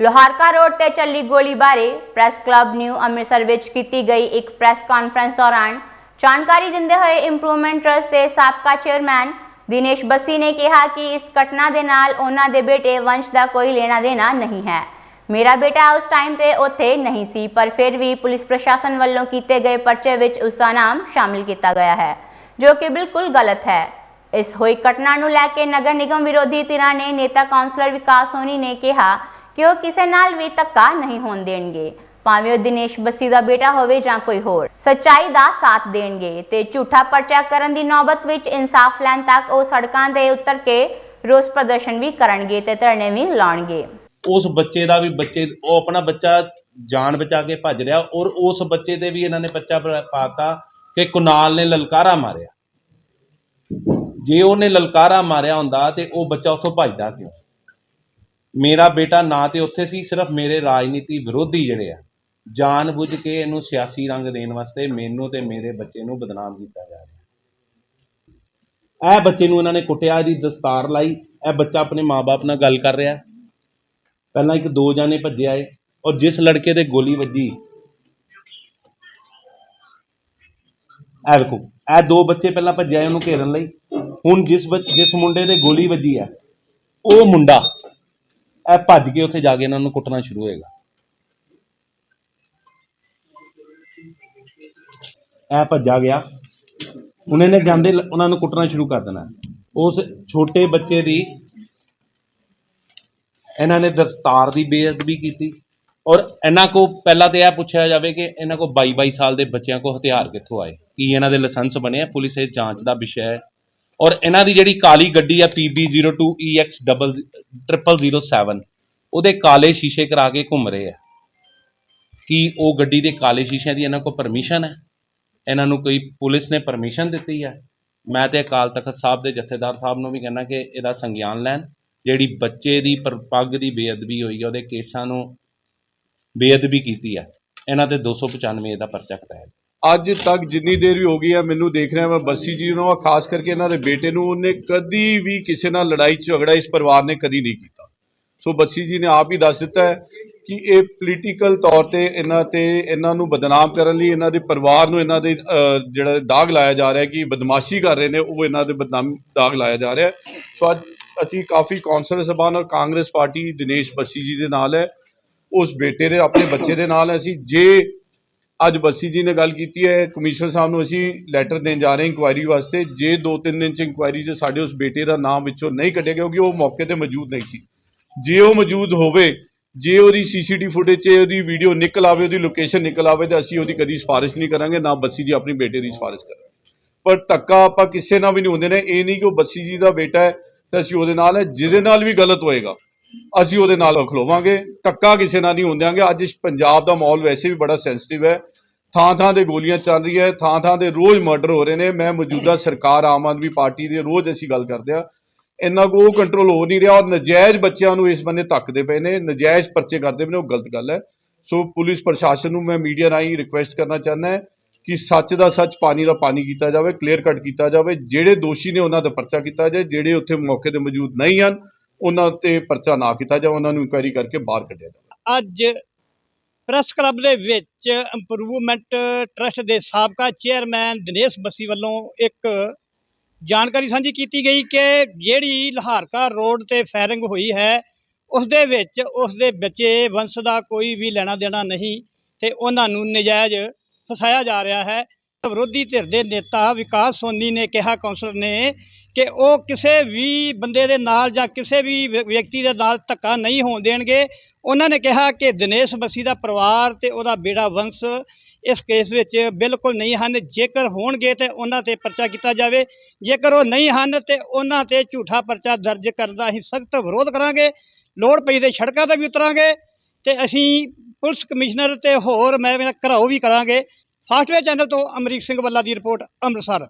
Loharka road ਤੇ ਚੱਲੀ ਗੋਲੀ ਬਾਰੇ ਪ੍ਰੈਸ ਕਲੱਬ ਨਿਊ ਅੰਮ੍ਰਿਤਸਰ ਵਿੱਚ ਕੀਤੀ ਗਈ ਇੱਕ ਪ੍ਰੈਸ ਕਾਨਫਰੰਸ ਦੌਰਾਨ ਜਾਣਕਾਰੀ ਦਿੰਦੇ ਹੋਏ ਇੰਪਰੂਵਮੈਂਟ ਟਰਸਟ ਦੇ ਸਾਬਕਾ ਚੇਅਰਮੈਨ ਦਿਨੇਸ਼ ਬੱਸੀ ਨੇ ਕਿਹਾ ਕਿ ਇਸ ਘਟਨਾ ਦੇ ਨਾਲ ਉਹਨਾਂ ਦੇ ਬੇਟੇ ਵੰਸ਼ ਦਾ ਕੋਈ ਲੈਣਾ ਦੇਣਾ ਨਹੀਂ ਹੈ। ਮੇਰਾ ਬੇਟਾ ਉਸ ਟਾਈਮ ਤੇ ਉੱਥੇ ਨਹੀਂ ਸੀ, ਪਰ ਫਿਰ ਵੀ ਪੁਲਿਸ ਪ੍ਰਸ਼ਾਸਨ ਵੱਲੋਂ ਕੀਤੇ ਗਏ ਪਰਚੇ ਵਿੱਚ ਉਸ ਦਾ ਨਾਮ ਸ਼ਾਮਿਲ ਕੀਤਾ ਗਿਆ ਹੈ, ਜੋ ਕਿ ਬਿਲਕੁਲ ਗਲਤ ਹੈ। ਇਸ ਹੋਈ ਘਟਨਾ ਨੂੰ ਲੈ ਕੇ ਨਗਰ ਨਿਗਮ ਵਿਰੋਧੀ ਧਿਰਾਂ ਨੇ ਨੇਤਾ ਕਾਉਂਸਲਰ ਵਿਕਾਸ ਸੋਨੀ ਨੇ ਕਿਹਾ ਕਿ ਉਹ ਕਿਸੇ ਨਾਲ ਵੀ ਧੱਕਾ ਨਹੀਂ ਹੋਣ ਦੇਣਗੇ? ਭਾਵੇਂ ਉਹ ਦਿਨੇਸ਼ ਬੱਸੀ ਦਾ ਬੇਟਾ ਹੋਵੇ ਜਾਂ ਕੋਈ ਹੋਰ, ਸੱਚਾਈ ਦਾ ਸਾਥ ਦੇਣਗੇ ਤੇ ਝੂਠਾ ਪਰਚਾ ਕਰਨ ਦੀ ਨੌਬਤ ਵਿੱਚ ਇਨਸਾਫ ਲੈਣ ਤੱਕ ਉਹ ਸੜਕਾਂ ਤੇ ਉਤਰ ਕੇ ਰੋਸ ਪ੍ਰਦਰਸ਼ਨ ਵੀ ਕਰਨਗੇ ਤੇ ਧਰਨੇ ਵੀ ਲਾਉਣਗੇ। ਉਸ ਬੱਚੇ ਦਾ ਵੀ ਬੱਚੇ, ਉਹ ਆਪਣਾ ਬੱਚਾ ਜਾਨ ਬਚਾ ਕੇ ਭੱਜ ਰਿਹਾ ਔਰ ਉਸ ਬੱਚੇ ਤੇ ਵੀ ਇਹਨਾਂ ਨੇ ਬੱਚਾ ਪਾਤਾ ਕਿ ਕੁਨਾਲ ਨੇ ਲਲਕਾਰਾ ਮਾਰਿਆ। ਜੇ ਉਹਨੇ ਲਲਕਾਰਾ ਮਾਰਿਆ ਹੁੰਦਾ ਤੇ ਉਹ ਬੱਚਾ ਉੱਥੋਂ ਭੱਜਦਾ ਕਿਉਂ? ਮੇਰਾ ਬੇਟਾ ਨਾ ਤੇ ਉੱਥੇ ਸੀ, ਸਿਰਫ ਮੇਰੇ ਰਾਜਨੀਤੀ ਵਿਰੋਧੀ ਜਿਹੜੇ ਆ ਜਾਣ ਬੁੱਝ ਕੇ ਇਹਨੂੰ ਸਿਆਸੀ ਰੰਗ ਦੇਣ ਵਾਸਤੇ ਮੈਨੂੰ ਤੇ ਮੇਰੇ ਬੱਚੇ ਨੂੰ ਬਦਨਾਮ ਕੀਤਾ ਜਾ ਰਿਹਾ। ਇਹ ਬੱਚੇ ਨੂੰ ਇਹਨਾਂ ਨੇ ਕੁੱਟਿਆ ਦੀ ਦਸਤਾਰ ਲਾਈ, ਇਹ ਬੱਚਾ ਆਪਣੇ ਮਾਪੇ ਨਾਲ ਗੱਲ ਕਰ ਰਿਹਾ। ਪਹਿਲਾਂ ਇੱਕ ਦੋ ਜਾਨੇ ਭੱਜੇ ਆਏ ਔਰ ਜਿਸ ਲੜਕੇ ਤੇ ਗੋਲੀ ਵੱਜੀ, ਇਹ ਵੇਖੋ, ਇਹ ਦੋ ਬੱਚੇ ਪਹਿਲਾਂ ਭੱਜੇ ਆਏ ਉਹਨੂੰ ਘੇਰਨ ਲਈ। ਹੁਣ ਜਿਸ ਬੱਚ- ਜਿਸ ਮੁੰਡੇ ਤੇ ਗੋਲੀ ਵੱਜੀ ਹੈ, ਉਹ ਮੁੰਡਾ ਇਹ ਭੱਜ ਕੇ ਉੱਥੇ ਜਾ ਕੇ ਇਹਨਾਂ ਨੂੰ ਕੁੱਟਣਾ ਸ਼ੁਰੂ ਹੋਏਗਾ। ਇਹ ਭੱਜਾ ਗਿਆ। ਹੁਣ ਇਹਨੇ ਜਾਂਦੇ ਲ- ਉਹਨਾਂ ਨੂੰ ਕੁੱਟਣਾ ਸ਼ੁਰੂ ਕਰ ਦੇਣਾ। ਉਸ ਛੋਟੇ ਬੱਚੇ ਦੀ ਇਹਨਾਂ ਨੇ ਦਸਤਾਰ ਦੀ ਬੇਅਦਬੀ ਕੀਤੀ। ਔਰ ਇਹਨਾਂ ਕੋ ਪਹਿਲਾਂ ਤੇ ਇਹ ਪੁੱਛਿਆ ਜਾਵੇ ਕਿ ਇਹਨਾਂ ਕੋ 22 22 ਸਾਲ ਦੇ ਬੱਚਿਆਂ ਕੋ ਹਥਿਆਰ ਕਿੱਥੋਂ ਆਏ? ਕੀ ਇਹਨਾਂ ਦੇ ਲਾਇਸੈਂਸ ਬਣੇ ਆ? ਪੁਲਿਸ ਇਹ ਜਾਂਚ ਦਾ ਵਿਸ਼ਾ ਹੈ। ਔਰ ਇਹਨਾਂ ਦੀ ਜਿਹੜੀ ਕਾਲੀ ਗੱਡੀ ਆ PB02EX0007 ਉਹਦੇ ਕਾਲੇ ਸ਼ੀਸ਼ੇ ਕਰਾ ਕੇ ਘੁੰਮ ਰਹੇ ਆ। ਕੀ ਉਹ ਗੱਡੀ ਦੇ ਕਾਲੇ ਸ਼ੀਸ਼ਿਆਂ ਦੀ ਇਹਨਾਂ ਕੋਲ ਪਰਮਿਸ਼ਨ ਹੈ? ਇਹਨਾਂ ਨੂੰ ਕੋਈ ਪੁਲਿਸ ਨੇ ਪਰਮਿਸ਼ਨ ਦਿੱਤੀ ਹੈ ਮੈਂ ਤੇ ਅਕਾਲ ਤਖਤ ਸਾਹਿਬ ਦੇ ਜਥੇਦਾਰ ਸਾਹਿਬ ਨੂੰ ਵੀ ਕਹਿੰਦਾ ਕਿ ਇਹਦਾ ਸੰਗਿਆਨ ਲੈਣ। ਜਿਹੜੀ ਬੱਚੇ ਦੀ ਪਰ- ਪੱਗ ਦੀ ਬੇਅਦਬੀ ਹੋਈ ਹੈ ਉਹਦੇ ਕੇਸਾਂ ਨੂੰ ਬੇਅਦਬੀ ਕੀਤੀ ਹੈ ਇਹਨਾਂ ਤੇ 295 ਦਾ ਪਰਚਾ ਕਟਾਇਆ ਅੱਜ ਤੱਕ ਜਿੰਨੀ ਦੇਰ ਵੀ ਹੋ ਗਈ ਹੈ ਮੈਨੂੰ ਦੇਖ ਰਿਹਾ ਮੈਂ ਬੱਸੀ ਜੀ ਨੂੰ ਆ ਖਾਸ ਕਰਕੇ ਇਹਨਾਂ ਦੇ ਬੇਟੇ ਨੂੰ, ਉਹਨੇ ਕਦੀ ਵੀ ਕਿਸੇ ਨਾਲ ਲੜਾਈ ਝਗੜਾ ਇਸ ਪਰਿਵਾਰ ਨੇ ਕਦੀ ਨਹੀਂ ਕੀਤਾ। ਸੋ ਬੱਸੀ ਜੀ ਨੇ ਆਪ ਹੀ ਦੱਸ ਦਿੱਤਾ ਹੈ ਕਿ ਇਹ ਪੋਲੀਟੀਕਲ ਤੌਰ ਤੇ ਇਹਨਾਂ ਤੇ, ਇਹਨਾਂ ਨੂੰ ਬਦਨਾਮ ਕਰਨ ਲਈ, ਇਹਨਾਂ ਦੇ ਪਰਿਵਾਰ ਨੂੰ ਇਹਨਾਂ ਦੇ ਜਿਹੜਾ ਦਾਗ ਲਾਇਆ ਜਾ ਰਿਹਾ ਕਿ ਬਦਮਾਸ਼ੀ ਕਰ ਰਹੇ ਨੇ, ਉਹ ਇਹਨਾਂ ਦੇ ਬਦਨਾਮ ਦਾਗ ਲਾਇਆ ਜਾ ਰਿਹਾ ਸੋ ਅੱਜ ਅਸੀਂ ਕਾਫੀ ਕੌਂਸਲ ਸਭਾਨ ਔਰ ਕਾਂਗਰਸ ਪਾਰਟੀ ਦਿਨੇਸ਼ ਬੱਸੀ ਜੀ ਦੇ ਨਾਲ ਹੈ। ਉਸ ਬੇਟੇ ਦੇ, ਆਪਣੇ ਬੱਚੇ ਦੇ ਨਾਲ ਅਸੀਂ। ਜੇ ਅੱਜ ਬੱਸੀ ਜੀ ਨੇ ਗੱਲ ਕੀਤੀ ਹੈ, ਕਮਿਸ਼ਨਰ ਸਾਹਿਬ ਨੂੰ ਅਸੀਂ ਲੈਟਰ ਦੇਣ ਜਾ ਰਹੇ ਹਾਂ ਇਨਕੁਆਇਰੀ ਵਾਸਤੇ। ਜੇ 2-3 ਦਿਨ ਚ ਇਨਕੁਆਇਰੀ 'ਚ ਸਾਡੇ ਉਸ ਬੇਟੇ ਦਾ ਨਾਮ ਵਿੱਚੋਂ ਨਹੀਂ ਕੱਢਿਆ ਕਿਉਂਕਿ ਉਹ ਮੌਕੇ ਤੇ ਮੌਜੂਦ ਨਹੀਂ ਸੀ। ਜੇ ਉਹ ਮੌਜੂਦ ਹੋਵੇ, ਜੇ ਉਹਦੀ ਸੀਸੀਟੀਵੀ ਫੁਟੇਜ 'ਚ ਉਹਦੀ ਵੀਡੀਓ ਨਿਕਲ ਆਵੇ, ਉਹਦੀ ਲੋਕੇਸ਼ਨ ਨਿਕਲ ਆਵੇ, ਤਾਂ ਅਸੀਂ ਉਹਦੀ ਕਦੀ ਸਿਫਾਰਿਸ਼ ਨਹੀਂ ਕਰਾਂਗੇ, ਨਾ ਬੱਸੀ ਜੀ ਆਪਣੀ ਬੇਟੇ ਦੀ ਸਿਫਾਰਿਸ਼ ਕਰਾਂਗੇ। ਪਰ ਧੱਕਾ ਆਪਾਂ ਕਿਸੇ ਨਾਲ ਵੀ ਨਹੀਂ ਹੁੰਦੇ ਨੇ, ਇਹ ਨਹੀਂ ਕਿ ਉਹ ਬੱਸੀ ਜੀ ਦਾ ਬੇਟਾ ਹੈ, ਤਾਂ ਅਸੀਂ ਉਹਦੇ ਨਾਲ ਹੈ, ਜਿਹਦੇ ਨਾਲ ਵੀ ਗਲਤ ਹੋਏਗਾ। ਅਸੀਂ ਉਹਦੇ ਨਾਲ ਖਲੋਵਾਂਗੇ, ਧੱਕਾ ਕਿਸੇ ਨਾਲ ਨਹੀਂ ਹੁੰਦਿਆਂਗੇ ਅੱਜ ਪੰਜਾਬ ਦਾ ਮਾਹੌਲ ਵੈਸੇ ਵੀ ਬੜਾ ਸੈਂਸਿਟਿਵ ਹੈ। ਥਾਂ ਥਾਂ ਤੇ ਗੋਲੀਆਂ ਚੱਲ ਰਹੀ ਹੈ, ਥਾਂ ਥਾਂ ਤੇ ਰੋਜ਼ ਮਰਡਰ ਹੋ ਰਹੇ ਨੇ। ਮੈਂ ਮੌਜੂਦਾ ਸਰਕਾਰ ਆਮ ਆਦਮੀ ਪਾਰਟੀ ਦੀ ਰੋਜ਼ ਅਸੀਂ ਗੱਲ ਕਰਦੇ ਆ ਇੰਨਾ ਕੋ ਉਹ ਕੰਟਰੋਲ ਹੋ ਨਹੀਂ ਰਿਹਾ ਔਰ ਨਜਾਇਜ਼ ਬੱਚਿਆਂ ਨੂੰ ਇਸ ਬੰਨੇ ਧੱਕਦੇ ਪਏ ਨੇ, ਨਜਾਇਜ਼ ਪਰਚੇ ਕਰਦੇ ਪਏ ਨੇ, ਉਹ ਗਲਤ ਗੱਲ ਹੈ। ਸੋ ਪੁਲਿਸ ਪ੍ਰਸ਼ਾਸਨ ਨੂੰ ਮੈਂ ਮੀਡੀਆ ਰਾਹੀਂ ਰਿਕੁਐਸਟ ਕਰਨਾ ਚਾਹੁੰਦਾ ਹੈ ਕਿ ਸੱਚ ਦਾ ਸੱਚ, ਪਾਣੀ ਦਾ ਪਾਣੀ ਕੀਤਾ ਜਾਵੇ ਕਲੀਅਰ ਕੱਟ ਕੀਤਾ ਜਾਵੇ। ਜਿਹੜੇ ਦੋਸ਼ੀ ਨੇ ਉਹਨਾਂ ਦਾ ਪਰਚਾ ਕੀਤਾ ਜਾਏ, ਜਿਹੜੇ ਉੱਥੇ ਮੌਕੇ ਤੇ ਮੌਜੂਦ ਨਹੀਂ ਹਨ ਉਹਨਾਂ ਤੇ ਪਰਚਾ ਨਾ ਕੀਤਾ ਜਾਵੇ, ਉਹਨਾਂ ਨੂੰ ਇਨਕੁਆਇਰੀ ਕਰਕੇ ਬਾਹਰ ਕੱਢਿਆ ਜਾਵੇ। ਅੱਜ ਪ੍ਰੈਸ ਕਲੱਬ ਦੇ ਵਿੱਚ ਇੰਪਰੂਵਮੈਂਟ ਟਰਸਟ ਦੇ ਸਾਬਕਾ ਚੇਅਰਮੈਨ ਦਿਨੇਸ਼ ਬੱਸੀ ਵੱਲੋਂ ਇੱਕ ਜਾਣਕਾਰੀ ਸਾਂਝੀ ਕੀਤੀ ਗਈ ਕਿ ਜਿਹੜੀ ਲਹਾਰਕਾ ਰੋਡ ਤੇ ਫਾਇਰਿੰਗ ਹੋਈ ਹੈ ਉਸ ਦੇ ਵਿੱਚ ਉਸ ਦੇ ਬੱਚੇ ਵੰਸ਼ ਦਾ ਕੋਈ ਵੀ ਲੈਣਾ ਦੇਣਾ ਨਹੀਂ ਤੇ ਉਹਨਾਂ ਨੂੰ ਨਜਾਇਜ਼ ਫਸਾਇਆ ਜਾ ਰਿਹਾ ਹੈ। ਵਿਰੋਧੀ ਧਿਰ ਦੇ ਨੇਤਾ ਵਿਕਾਸ ਸੋਨੀ ਨੇ ਕਿਹਾ, ਕੌਂਸਲਰ ਨੇ ਕਿ ਉਹ ਕਿਸੇ ਵੀ ਬੰਦੇ ਦੇ ਨਾਲ ਜਾਂ ਕਿਸੇ ਵੀ ਵਿ- ਵਿਅਕਤੀ ਦੇ ਨਾਲ ਧੱਕਾ ਨਹੀਂ ਹੋਣ ਦੇਣਗੇ। ਉਹਨਾਂ ਨੇ ਕਿਹਾ ਕਿ ਦਿਨੇਸ਼ ਬੱਸੀ ਦਾ ਪਰਿਵਾਰ ਤੇ ਉਹਦਾ ਬੇੜਾ ਵੰਸ਼ ਇਸ ਕੇਸ ਵਿੱਚ ਬਿਲਕੁਲ ਨਹੀਂ ਹਨ। ਜੇਕਰ ਹੋਣਗੇ ਤੇ ਉਹਨਾਂ ਤੇ ਪਰਚਾ ਕੀਤਾ ਜਾਵੇ। ਜੇਕਰ ਉਹ ਨਹੀਂ ਹਨ ਤੇ ਉਹਨਾਂ ਤੇ ਝੂਠਾ ਪਰਚਾ ਦਰਜ ਕਰਨ ਦਾ ਅਸੀਂ ਸਖਤ ਵਿਰੋਧ ਕਰਾਂਗੇ। ਲੋੜ ਪਈ ਤੇ ਸੜਕਾਂ ਤੇ ਵੀ ਉਤਰਾਂਗੇ ਤੇ ਅਸੀਂ ਪੁਲਿਸ ਕਮਿਸ਼ਨਰ ਤੇ ਹੋਰ ਮੈਂ ਘਰਾਓ ਵੀ ਕਰਾਂਗੇ। ਫਾਸਟਵੇ ਚੈਨਲ ਤੋਂ ਅਮਰੀਕ ਸਿੰਘ ਬੱਲਾ ਦੀ ਰਿਪੋਰਟ, ਅੰਮ੍ਰਿਤਸਰ।